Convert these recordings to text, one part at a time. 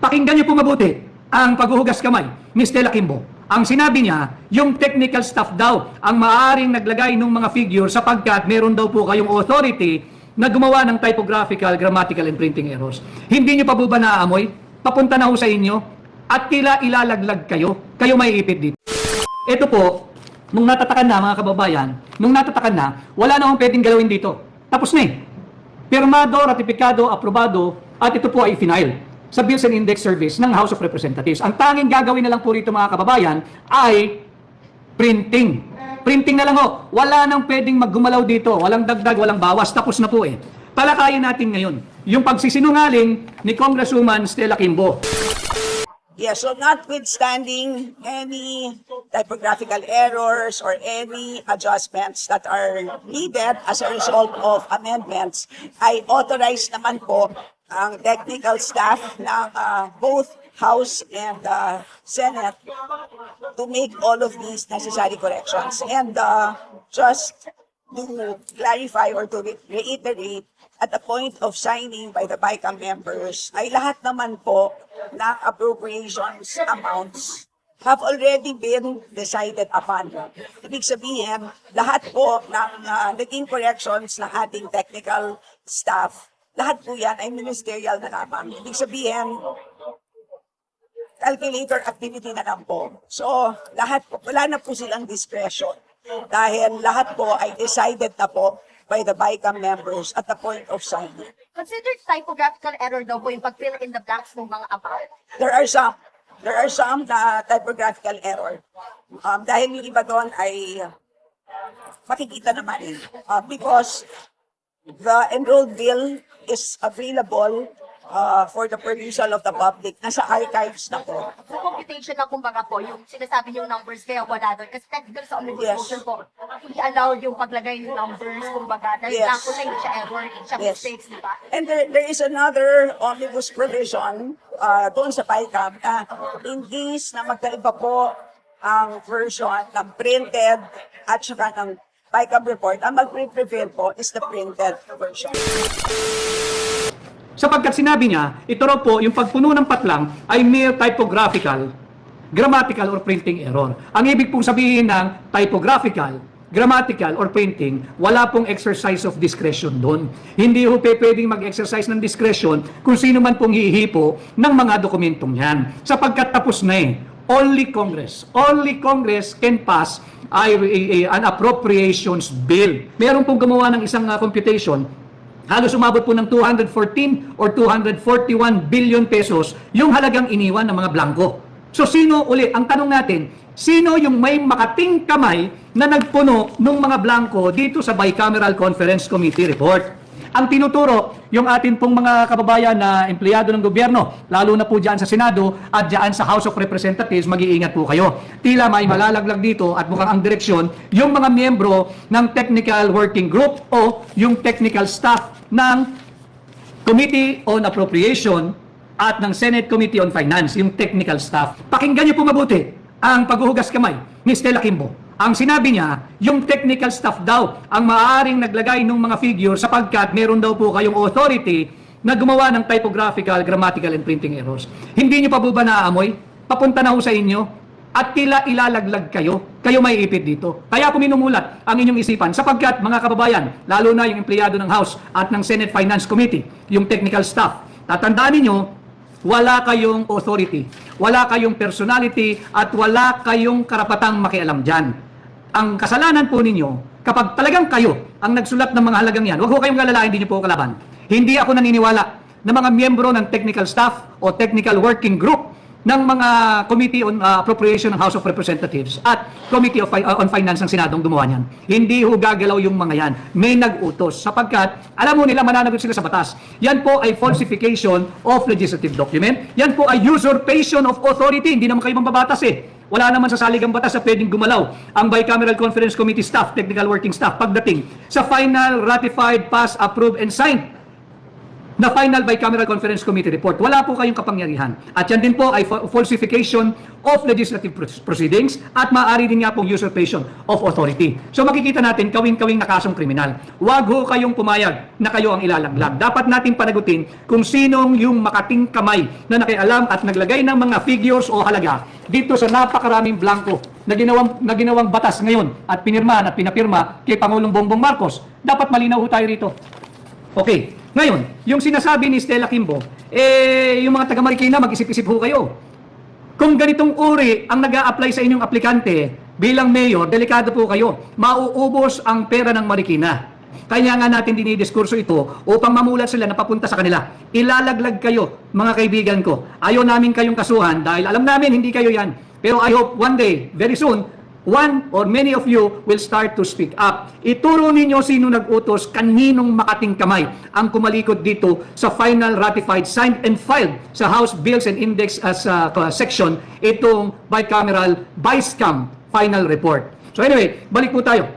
Pakinggan niyo po mabuti ang paghuhugas kamay ni Stella Kimbo. Ang sinabi niya, yung technical staff daw ang maaring naglagay ng mga figure sapagkat meron daw po kayong authority na gumawa ng typographical, grammatical, and printing errors. Hindi niyo pa po ba naaamoy? Papunta na ho sa inyo at tila ilalaglag kayo. Kayo may ipit dito. Ito po, nung natatakan na mga kababayan, nung natatakan na, wala na akong pwedeng galawin dito. Tapos na eh. Pirmado, ratifikado, aprobado, at ito po ay final sa Bills and Index Service ng House of Representatives. Ang tanging gagawin na lang po rito mga kababayan ay printing. Printing na lang ho. Wala nang pwedeng maggumalaw dito. Walang dagdag, walang bawas. Tapos na po eh. Talakayin natin ngayon yung pagsisinungaling ni Congresswoman Stella Kimbo. Yes, so notwithstanding any typographical errors or any adjustments that are needed as a result of amendments, I authorize naman po ang technical staff ng uh, both House and uh, Senate to make all of these necessary corrections. And uh, just to clarify or to re- reiterate, at the point of signing by the BICAM members, ay lahat naman po ng appropriations amounts have already been decided upon. Ibig sabihin, lahat po ng uh, naging corrections ng ating technical staff, lahat po yan ay ministerial na lamang. Ibig sabihin, calculator activity na lang po. So, lahat po, wala na po silang discretion. Dahil lahat po ay decided na po by the BICAM members at the point of signing. Considered typographical error daw po yung pag-fill in the blanks ng mga amount. There are some, there are some na typographical error. Um, dahil yung iba doon ay makikita naman eh. Uh, because the enrolled bill is available uh, for the perusal of the public. Nasa archives na po. Sa computation na kumbaga po, yung sinasabi yung numbers kaya wala doon. Kasi technical sa omnibus Yes. motion po, i-allow yung paglagay ng numbers kumbaga. Dahil Yes. yes. na hindi siya error, hindi siya Yes. mistakes, di ba? And there, there is another omnibus provision uh, doon sa PICAM na in case na magkaiba po ang version ng printed at saka ng PICAM report, ang mag-prevail po is the printed version. Sapagkat sinabi niya, ito raw po, yung pagpuno ng patlang ay mere typographical, grammatical, or printing error. Ang ibig pong sabihin ng typographical, grammatical, or printing, wala pong exercise of discretion doon. Hindi ho pwedeng mag-exercise ng discretion kung sino man pong hihipo ng mga dokumentong yan. Sapagkat tapos na eh. Only Congress, only Congress can pass ay, an appropriations bill. Meron pong gumawa ng isang uh, computation Halos umabot po ng 214 or 241 billion pesos yung halagang iniwan ng mga blanco. So sino uli, ang tanong natin, sino yung may makating kamay na nagpuno ng mga blanco dito sa Bicameral Conference Committee report? Ang tinuturo, yung atin pong mga kababayan na empleyado ng gobyerno, lalo na po dyan sa Senado at dyan sa House of Representatives, mag-iingat po kayo. Tila may malalaglag dito at mukhang ang direksyon, yung mga miyembro ng Technical Working Group o yung technical staff ng Committee on Appropriation at ng Senate Committee on Finance, yung technical staff. Pakinggan niyo po mabuti ang paghuhugas kamay ni Stella Kimbo. Ang sinabi niya, yung technical staff daw ang maaaring naglagay ng mga figure sapagkat meron daw po kayong authority na gumawa ng typographical, grammatical, and printing errors. Hindi niyo pa po ba naaamoy? Papunta na ho sa inyo at tila ilalaglag kayo, kayo may ipit dito. Kaya po minumulat ang inyong isipan sapagkat mga kababayan, lalo na yung empleyado ng House at ng Senate Finance Committee, yung technical staff, tatandaan ninyo, wala kayong authority, wala kayong personality, at wala kayong karapatang makialam dyan. Ang kasalanan po ninyo, kapag talagang kayo ang nagsulat ng mga halagang yan, huwag ho kayong galala, hindi nyo po kalaban. Hindi ako naniniwala na mga miyembro ng technical staff o technical working group ng mga Committee on uh, Appropriation ng House of Representatives at Committee of uh, on Finance ng Senadong gumawa niyan. Hindi ho gagalaw yung mga yan. May nag-utos sapagkat alam mo nila mananagot sila sa batas. Yan po ay falsification of legislative document. Yan po ay usurpation of authority. Hindi naman kayo mambabatas eh. Wala naman sa saligang batas na pwedeng gumalaw ang Bicameral Conference Committee staff, technical working staff, pagdating sa final, ratified, passed, approved, and signed na final bicameral conference committee report. Wala po kayong kapangyarihan. At yan din po ay fa- falsification of legislative pro- proceedings at maaari din nga pong usurpation of authority. So makikita natin kawing-kawing na kasong kriminal. Huwag ho kayong pumayag na kayo ang ilalaglag. Dapat natin panagutin kung sinong yung makating kamay na nakialam at naglagay ng mga figures o halaga dito sa napakaraming blanco na ginawang, na ginawang batas ngayon at pinirmahan at pinapirma kay Pangulong Bongbong Marcos. Dapat malinaw ho tayo rito. Okay. Ngayon, yung sinasabi ni Stella Kimbo, eh, yung mga taga Marikina, mag-isip-isip ho kayo. Kung ganitong uri ang nag apply sa inyong aplikante bilang mayor, delikado po kayo. Mauubos ang pera ng Marikina. Kaya nga natin dinidiskurso ito upang mamulat sila na papunta sa kanila. Ilalaglag kayo, mga kaibigan ko. Ayaw namin kayong kasuhan dahil alam namin hindi kayo yan. Pero I hope one day, very soon, one or many of you will start to speak up. Ituro ninyo sino nag-utos, kaninong makating kamay ang kumalikot dito sa final ratified, signed and filed sa House Bills and Index as uh, section itong bicameral BISCAM final report. So anyway, balik po tayo.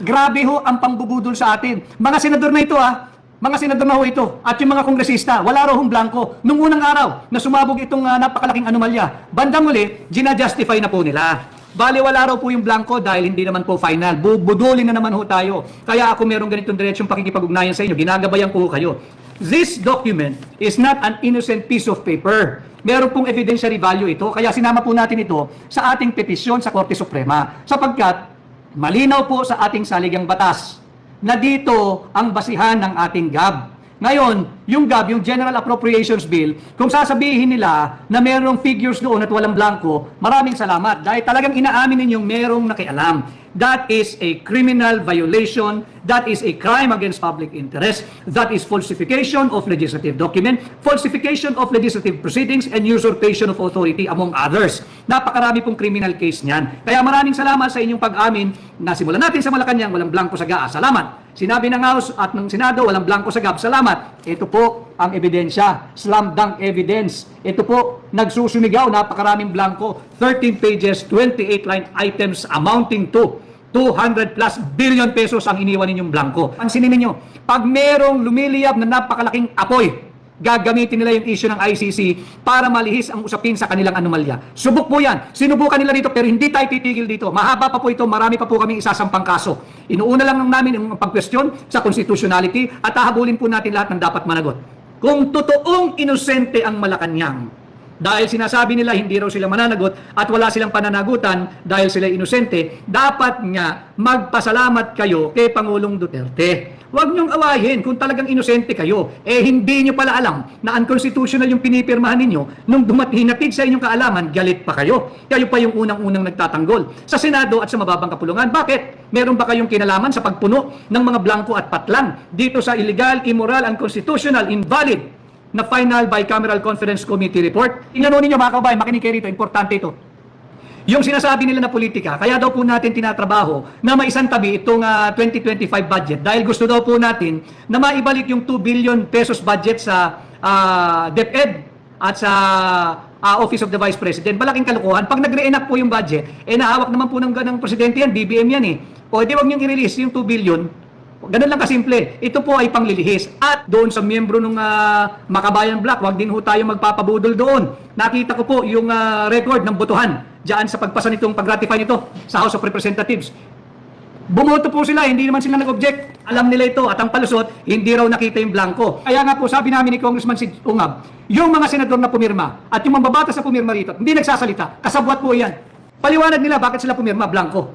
Grabe ho ang pangbubudol sa atin. Mga senador na ito ah, mga senador na ho ito at yung mga kongresista, wala raw hong blanco. Nung unang araw na sumabog itong ah, napakalaking anomalya, bandang muli, gina-justify na po nila. Bali, wala raw po yung blanco dahil hindi naman po final. Bubudulin na naman ho tayo. Kaya ako merong ganitong diretsyong pakikipag-ugnayan sa inyo, ginagabayan ko kayo. This document is not an innocent piece of paper. Meron pong evidentiary value ito, kaya sinama po natin ito sa ating petisyon sa Korte Suprema. Sapagkat malinaw po sa ating saligang batas na dito ang basihan ng ating GAB. Ngayon, yung GAB, yung General Appropriations Bill, kung sasabihin nila na merong figures doon at walang blanco, maraming salamat dahil talagang inaamin ninyong merong nakialam. That is a criminal violation. That is a crime against public interest. That is falsification of legislative document, falsification of legislative proceedings, and usurpation of authority among others. Napakarami pong criminal case niyan. Kaya maraming salamat sa inyong pag-amin na simulan natin sa Malacanang, walang blanco sa GAA. Salamat. Sinabi ng House at ng Senado, walang blanco sa GAB. Salamat. Ito po ang ebidensya. Slam dunk evidence. Ito po, nagsusumigaw, napakaraming blanco. 13 pages, 28 line items amounting to 200 plus billion pesos ang iniwan ninyong blanco. Pansinin ninyo, pag merong lumiliyab na napakalaking apoy, gagamitin nila yung issue ng ICC para malihis ang usapin sa kanilang anomalya. Subok po yan. Sinubukan nila dito pero hindi tayo titigil dito. Mahaba pa po ito, marami pa po kaming isasampang kaso. Inuuna lang ng namin yung pag-question sa constitutionality at hahabulin po natin lahat ng dapat managot. Kung totoong inosente ang Malacanang, dahil sinasabi nila hindi raw sila mananagot at wala silang pananagutan dahil sila inosente, dapat nga magpasalamat kayo kay Pangulong Duterte. Huwag niyong awayin kung talagang inosente kayo. Eh hindi niyo pala alam na unconstitutional yung pinipirmahan ninyo. Nung dumatinatid sa inyong kaalaman, galit pa kayo. Kayo pa yung unang-unang nagtatanggol. Sa Senado at sa mababang kapulungan. Bakit? Meron ba kayong kinalaman sa pagpuno ng mga blanco at patlang dito sa illegal, immoral, unconstitutional, invalid na final bicameral conference committee report. Tingnan ninyo mga kababayan, makinig kayo rito, importante ito. Yung sinasabi nila na politika, kaya daw po natin tinatrabaho na maisang tabi itong ah, 2025 budget dahil gusto daw po natin na maibalik yung 2 billion pesos budget sa ah, DepEd at sa ah, Office of the Vice President. Malaking kalokohan. Pag nag-reenact po yung budget, eh nahawak naman po ng, ng presidente yan, BBM yan eh. O di wag niyong i-release yung 2 billion Ganun lang kasimple. Ito po ay panglilihis. At doon sa miyembro ng ah, Makabayan Black, wag din ho tayo magpapabudol doon. Nakita ko po yung ah, record ng botohan diyan sa pagpasa nitong pag-ratify nito sa House of Representatives. Bumoto po sila, hindi naman sila nag-object. Alam nila ito at ang palusot, hindi raw nakita yung blanco. Kaya nga po sabi namin ni Congressman Sid Ungab, yung mga senador na pumirma at yung mambabatas na pumirma rito, hindi nagsasalita. Kasabwat po yan. Paliwanag nila bakit sila pumirma, blanco.